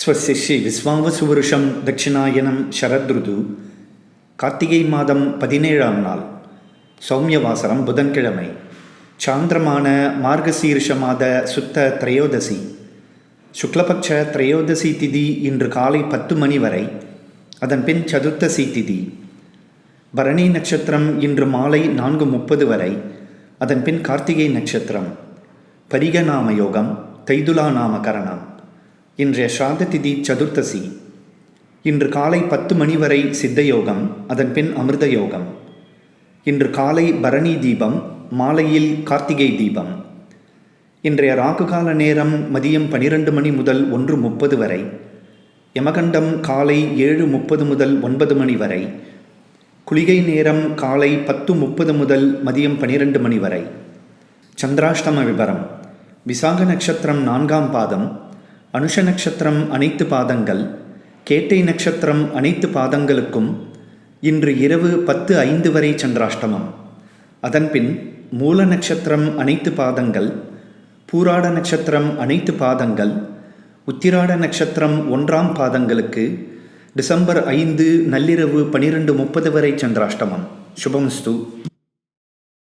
ஸ்வஸ்ய ஸ்ரீ விஸ்வாவசுவருஷம் தட்சிணாயனம் சரத்ருது கார்த்திகை மாதம் பதினேழாம் நாள் சௌமியவாசரம் புதன்கிழமை சாந்திரமான மார்கசீர்ஷ மாத சுத்த திரையோதசி சுக்லபக்ஷ திரையோதசி திதி இன்று காலை பத்து மணி வரை அதன் பின் சதுர்த்தசி திதி பரணி நட்சத்திரம் இன்று மாலை நான்கு முப்பது வரை அதன் பின் கார்த்திகை நட்சத்திரம் பரிகநாம யோகம் தைதுலா நாமகரணம். இன்றைய ஸ்ராத்த திதி சதுர்த்தசி. இன்று காலை பத்து மணி வரை சித்த யோகம் அதன் பின் அமிர்த யோகம் இன்று காலை பரணி தீபம் மாலையில் கார்த்திகை தீபம். இன்றைய ராகுகால நேரம் மதியம் பனிரெண்டு மணி முதல் ஒன்று முப்பது வரை. யமகண்டம் காலை ஏழு முப்பது முதல் ஒன்பது மணி வரை. குளிகை நேரம் காலை பத்து முப்பது முதல் மதியம் பனிரெண்டு மணி வரை. சந்திராஷ்டம விபரம். விசாக நட்சத்திரம் நான்காம் பாதம் அனுஷ நட்சத்திரம் அனைத்து பாதங்கள் கேட்டை நட்சத்திரம் அனைத்து பாதங்களுக்கும் இன்று இரவு பத்து ஐந்து வரை சந்திராஷ்டமம். அதன்பின் மூல நட்சத்திரம் அனைத்து பாதங்கள் பூராட நட்சத்திரம் அனைத்து பாதங்கள் உத்திராட நட்சத்திரம் ஒன்றாம் பாதங்களுக்கு டிசம்பர் ஐந்து நள்ளிரவு பனிரெண்டு முப்பது வரை சந்திராஷ்டமம். சுபமஸ்து.